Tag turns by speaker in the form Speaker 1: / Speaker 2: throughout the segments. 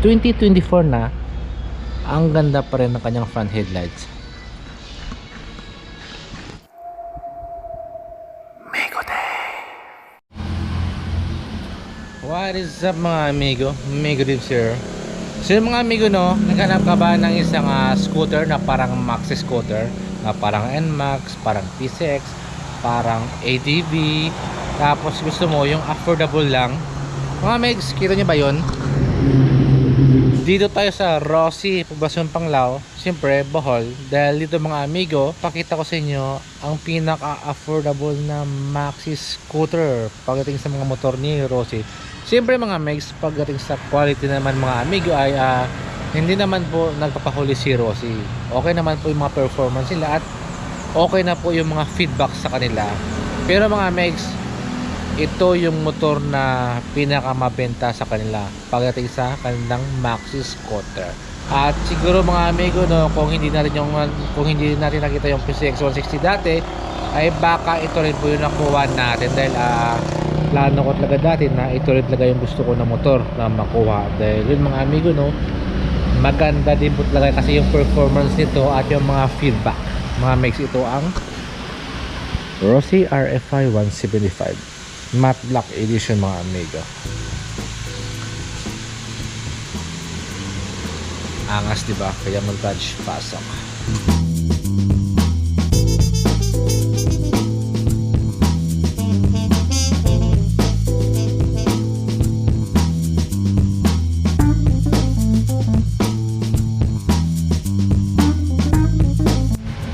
Speaker 1: 2024 na ang ganda pa rin ng kanyang front headlights What is up mga amigo? Amigo Dibs here. So yung mga amigo no, naghanap ka ba ng isang ah, scooter na parang maxi scooter? Na parang NMAX, parang PCX, parang ADV. Tapos gusto mo yung affordable lang. Mga megs, kita nyo ba yun? Dito tayo sa Rossi, Poblacion Panglao, siyempre Bohol. Dahil dito mga amigo, pakita ko sa inyo ang pinaka-affordable na maxi scooter pagdating sa mga motor ni Rossi. Siyempre mga megs, pagdating sa quality naman mga amigo ay ah, hindi naman po nagpapahuli si Rossi. Okay naman po yung mga performance nila at okay na po yung mga feedback sa kanila. Pero mga megs, ito yung motor na pinakamabenta sa kanila pagdating sa kanilang maxi scooter. At siguro mga amigo no kung hindi natin yung kung hindi natin nakita yung PCX 160 dati ay baka ito rin po yung nakuha natin dahil ah, plano ko talaga dati na ito rin talaga yung gusto ko na motor na makuha. Dahil yun mga amigo no maganda din po talaga kasi yung performance nito at yung mga feedback. Mga mix ito ang Rossi RFI 175 matte black edition mga amigo. Angas diba kaya mag badge pasok.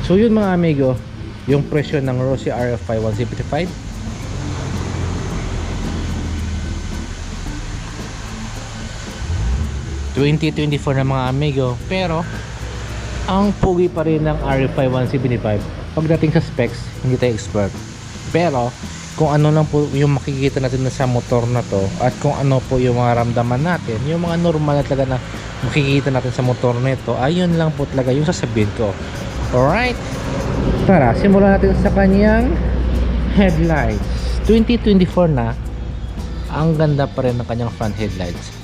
Speaker 1: So yun mga amigo, yung presyo ng Rossi RFI 175 2024 na mga amigo. Pero ang pugi pa rin ng RFI 175 pagdating sa specs hindi tayo expert. Pero kung ano lang po yung makikita natin na sa motor na to at kung ano po yung mga ramdaman natin yung mga normal na talaga na makikita natin sa motor na ito ayun lang po talaga yung sasabihin ko. Alright? Tara simulan natin sa kanyang headlights. 2024 na ang ganda pa rin ng kanyang front headlights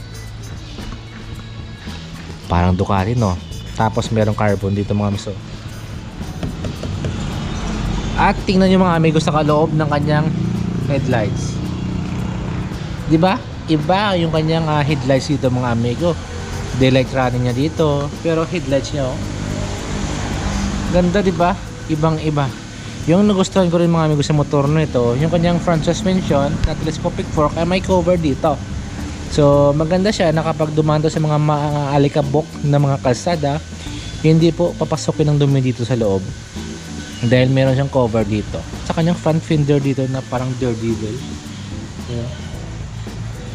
Speaker 1: Parang Ducati no. Tapos merong carbon dito mga miso. At tingnan nyo mga amigo sa kaloob ng kanyang headlights. 'Di ba? Iba yung kanyang ah, headlights dito mga amigo. Daylight running niya dito, pero headlights niya oh. Ganda 'di ba? Ibang iba. Yung nagustuhan ko rin mga amigo sa motor na ito, yung kanyang front suspension na telescopic fork ay may cover dito. So maganda siya na kapag dumando sa mga maalikabok na mga kalsada, hindi po papasokin ng dumi dito sa loob. Dahil meron siyang cover dito. Sa kanyang front fender dito na parang Daredevil. Yeah.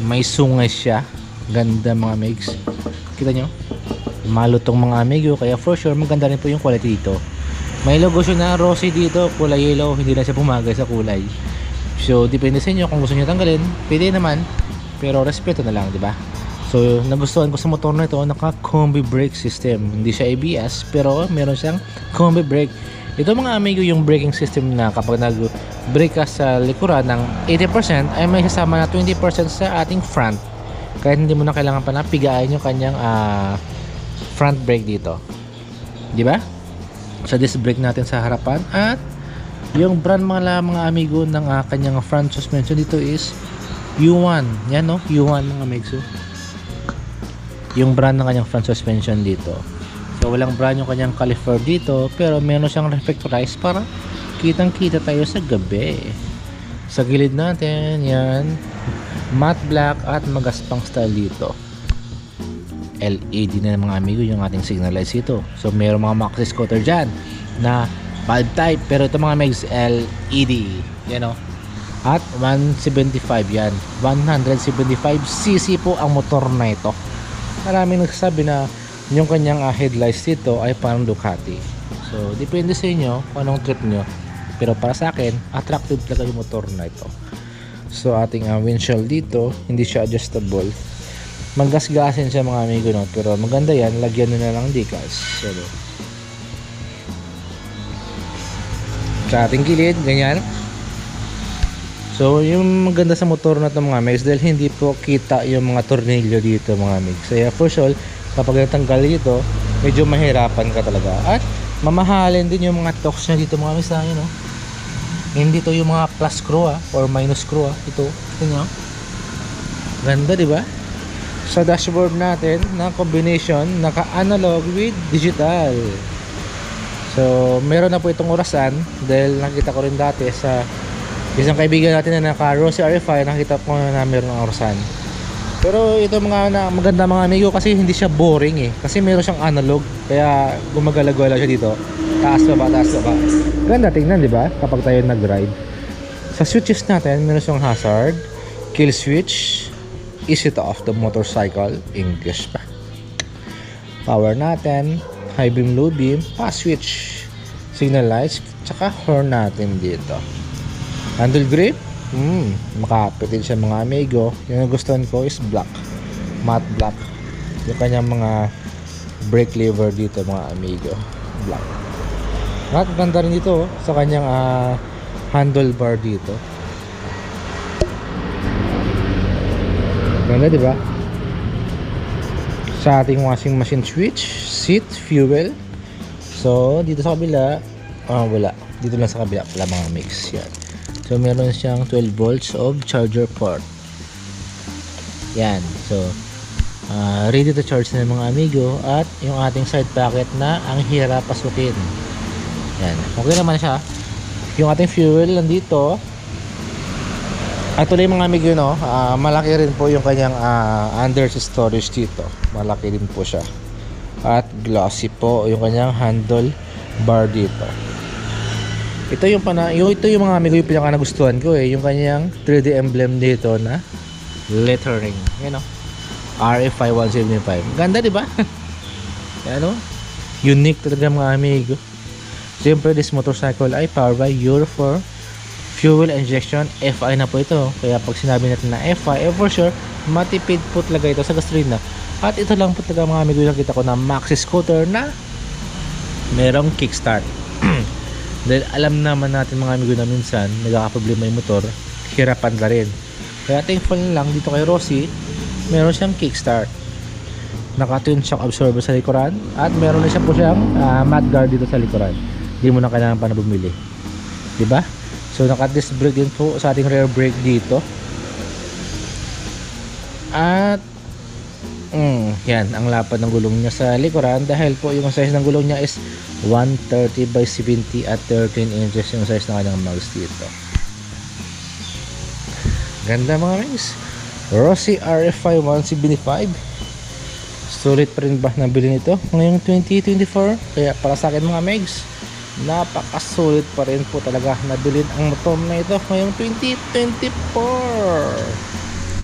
Speaker 1: May sungay siya. Ganda mga migs. Kita nyo? Malutong mga amigo. Kaya for sure maganda rin po yung quality dito. May logo siya na rosy dito. Kulay yellow. Hindi na siya pumagay sa kulay. So depende sa inyo kung gusto niyo tanggalin. Pwede naman pero respeto na lang di ba? So nagustuhan ko sa motor na ito naka combi brake system. Hindi siya ABS pero meron siyang combi brake. Ito mga amigo yung braking system na kapag nag brake ka sa likuran ng 80% ay may sasama na 20% sa ating front. Kaya hindi mo na kailangan pa napigain yung kanyang ah, front brake dito. Di ba? Sa disc brake natin sa harapan. At yung brand mga mga amigo ng ah, kanyang front suspension dito is U1 yan no? U1 mga Megso yung brand ng kanyang front suspension dito. So walang brand yung kanyang caliper dito pero meron siyang reflectorize para kitang kita tayo sa gabi. Sa gilid natin yan. Matte black at magaspang style dito. LED na mga amigo yung ating signal lights dito. So meron mga maxi scooter dyan na bulb type pero ito mga megs LED yan o at 175 yan. 175cc po ang motor na ito. Maraming nagsasabi na yung kanyang uh, headlights dito ay parang Ducati. So depende sa inyo kung anong trip nyo. Pero para sa akin attractive talaga yung motor na ito. So ating uh, windshield dito hindi siya adjustable. Maggasgasin siya mga amigo no? Pero maganda yan lagyan nyo na lang decals so, sa ating gilid ganyan So, yung maganda sa motor na to mga megs dahil hindi po kita yung mga tornilyo dito mga megs. Kaya for sure, kapag natanggal dito, medyo mahirapan ka talaga. At mamahalin din yung mga tokes niya dito mga megs na yun, oh. Hindi to yung mga plus screw ah, or minus screw ah. Ito, ito nyo. Ganda, di ba? Sa dashboard natin, na combination, naka-analog with digital. So, meron na po itong orasan dahil nakita ko rin dati sa isang kaibigan natin na naka Rossi RFI, nakita ko na meron ng orasan. Pero ito mga na, maganda mga amigo kasi hindi siya boring eh. Kasi meron siyang analog, kaya gumagala-gala siya dito. Taas pa ba, taas pa ba. Ganda tingnan, di ba? Kapag tayo nag-ride. Sa switches natin, meron siyang hazard, kill switch, easy to off the motorcycle, English pa. Power natin, high beam, low beam, pass switch, signal lights, tsaka horn natin dito. Handle grip, hmm, makapitid siya mga amigo. Yung nagustuhan ko is black, matte black. Yung kanyang mga brake lever dito mga amigo, black. At ganda rin dito oh, sa kanyang ah, handlebar dito. Ganda, di ba? Sa ating washing machine switch, seat, fuel. So, dito sa kabila, ah, wala. Dito lang sa kabila, wala mga mix. Yan. So, meron siyang 12 volts of charger port. Yan. So, ah, ready to charge na mga amigo. At yung ating side packet na ang hirap pasukin. Yan. Okay naman siya. Yung ating fuel nandito. Actually mga amigo no, ah, malaki rin po yung kanyang ah, under storage dito. Malaki din po siya. At glossy po yung kanyang handle bar dito. Ito yung pana, yung ito yung mga amigo yung pinaka nagustuhan ko eh, yung kanyang 3D emblem dito na lettering. Yan o. RFI 175. Ganda di ba? Yan o. Unique talaga mga amigo. Siyempre, this motorcycle ay powered by Euro 4 fuel injection FI na po ito. Kaya pag sinabi natin na FI, eh for sure, matipid po talaga ito sa gasolina. At ito lang po talaga mga amigo yung nakita ko na maxi scooter na merong kickstart. Dahil alam naman natin mga amigo na minsan, nagkakaproblema yung motor, hirapan ka rin. Kaya thankful lang dito kay Rossi, meron siyang kickstart. Naka-tune shock absorber sa likuran at meron na siya po siyang uh, mat guard dito sa likuran. Hindi mo na kailangan pa na bumili. 'Di ba? So naka-disc brake din po sa ating rear brake dito. At mm, yan ang lapad ng gulong niya sa likuran dahil po yung size ng gulong niya is 130 by 70 at 13 inches yung size ng kanyang mags dito. Ganda mga mags. Rossi RFI 175 Sulit pa rin ba nabili nito ngayong 2024? Kaya para sa akin mga megs, napakasulit pa rin po talaga nabilin ang motor na ito ngayong 2024.